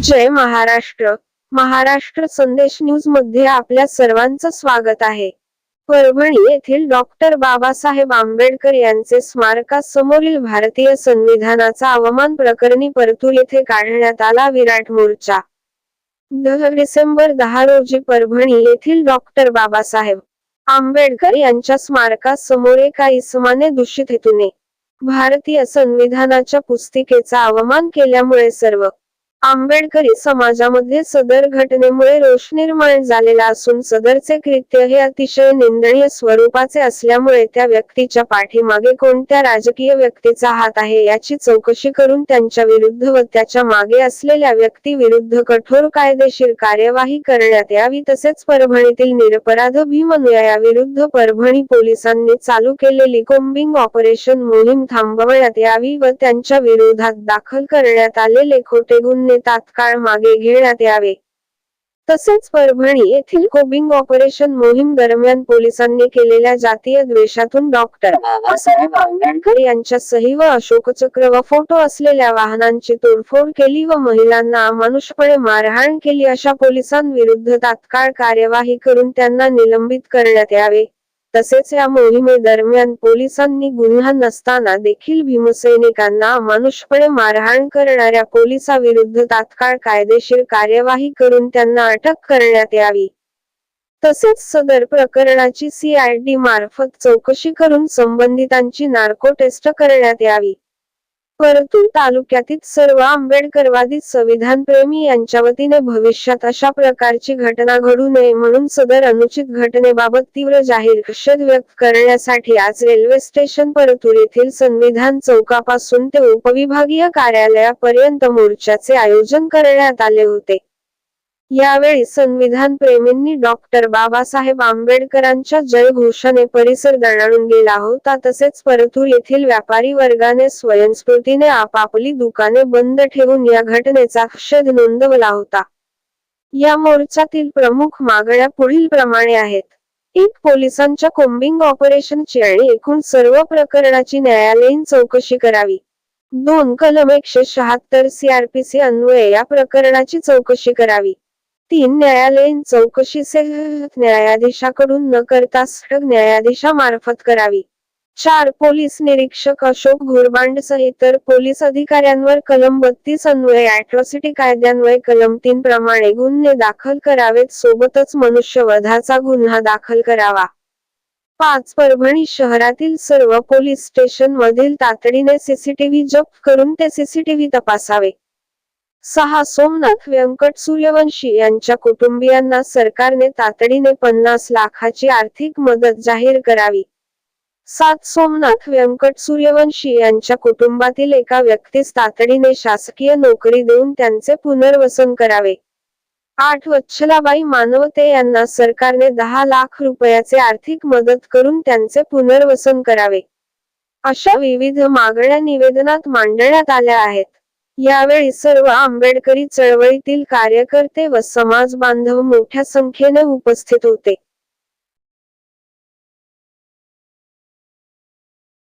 जय महाराष्ट्र. महाराष्ट्र संदेश न्यूजमध्ये आपल्या सर्वांचं स्वागत आहे. परभणी येथील डॉक्टर बाबासाहेब आंबेडकर यांचे स्मारकासमोरील भारतीय संविधानाचा अवमान प्रकरणी परतूर येथे काढण्यात आला विराट मोर्चा. दहा डिसेंबर दहा रोजी परभणी येथील डॉक्टर बाबासाहेब आंबेडकर यांच्या स्मारकासमोर एका इसमाने दूषित हेतूने भारतीय संविधानाच्या पुस्तिकेचा अवमान केल्यामुळे सर्व आंबेडकरी समाजामध्ये सदर घटनेमुळे रोष निर्माण झालेला असून सदरचे कृत्य हे अतिशय निंदनीय स्वरूपाचे असल्यामुळे त्या व्यक्तीच्या पाठीमागे कोणत्या राजकीय व्यक्तीचा हात आहे याची चौकशी करून त्यांच्या विरुद्ध व त्याच्यामागे असलेल्या व्यक्ती विरुद्ध कठोर कायदेशीर कार्यवाही करण्यात यावी तसेच परभणीतील निरपराध भीमनुया विरुद्ध परभणी पोलिसांनी चालू केलेली कोम्बिंग ऑपरेशन मोहीम थांबवण्यात यावी व त्यांच्या विरोधात दाखल करण्यात आलेले खोटे गुन्हे तात्काळ मागे घेण्यात यावे. तसेच परभणी येथील कोबिंग ऑपरेशन मोहीम दरम्यान पोलिसांनी केलेल्या जातीय द्वेषातून डॉक्टर बाबासाहेब आंबेडकर यांच्या सही व अशोकचक्र व फोटो असलेल्या वाहनांची तोडफोड केली व महिलांना अमानुषपणे मारहाण केली अशा पोलिसांविरुद्ध तात्काळ कार्यवाही करून त्यांना निलंबित करण्यात यावे. तसेच या मोहिमेदरम्यान पोलिसांनी गुन्हा नसताना देखील भीमसैनिकांना अमानुषपणे मारहाण करणाऱ्या पोलिसाविरुद्ध तात्काळ कायदेशीर कार्यवाही करून त्यांना अटक करण्यात यावी. तसेच सदर प्रकरणाची सीआयडी मार्फत चौकशी करून संबंधितांची नार्को टेस्ट करण्यात यावी. परतूर तालुक्यातील सर्व आंबेडकरवादी संविधानप्रेमी यांच्या वतीने भविष्यात अशा प्रकारची घटना घडू नये म्हणून सदर अनुचित घटनेबाबत तीव्र जाहीर निषेध व्यक्त करण्यासाठी आज रेल्वे स्टेशन परतूर येथील संविधान चौकापासून ते उपविभागीय कार्यालयापर्यंत मोर्चाचे आयोजन करण्यात आले होते. यावेळी संविधान प्रेमींनी डॉक्टर बाबासाहेब आंबेडकरांच्या जयघोषाने परिसर दणाणून गेला होता तसेच परतूर येथील व्यापारी वर्गाने स्वयंस्फूर्तीने आपापली दुकाने बंद ठेवून या घटनेचा निषेध नोंदवला होता. या मोर्चातील प्रमुख मागण्या पुढील प्रमाणे आहेत. एक पोलिसांच्या कोम्बिंग ऑपरेशनची आणि एकूण सर्व प्रकरणाची न्यायालयीन चौकशी करावी. दोन कलम एकशे शहात्तर सीआरपीसी अन्वये या प्रकरणाची चौकशी करावी. तीन न्यायालयीन चौकशी न्यायाधीशाकडून न करता न्यायाधीशामार्फत करावी. चार पोलीस निरीक्षक अशोक घोरबांडसह इतर पोलीस अधिकाऱ्यांवर कलम बत्तीस अन्वये अॅट्रॉसिटी कायद्यान्वये कलम तीन प्रमाणे गुन्हे दाखल करावेत सोबतच मनुष्यवधाचा गुन्हा दाखल करावा. पाच परभणी शहरातील सर्व पोलीस स्टेशन मधील तातडीने सीसीटीव्ही जप्त करून ते सीसीटीव्ही तपासावे. सहा सोमनाथ व्यंकट सूर्यवंशी यांच्या कुटुंबियांना सरकारने तातडीने पन्नास लाखाची आर्थिक मदत जाहीर करावी. सात सोमनाथ व्यंकट सूर्यवंशी यांच्या कुटुंबातील एका व्यक्तीस तातडीने शासकीय नोकरी देऊन त्यांचे पुनर्वसन करावे. आठ वच्छलाबाई मानवते यांना सरकारने दहा लाख रुपयाचे आर्थिक मदत करून त्यांचे पुनर्वसन करावे. अशा विविध मागण्या निवेदनात मांडण्यात आल्या आहेत. यावेळी सर्व आंबेडकरी चळवळीतील कार्यकर्ते व समाज बांधव मोठ्या संख्येने उपस्थित होते.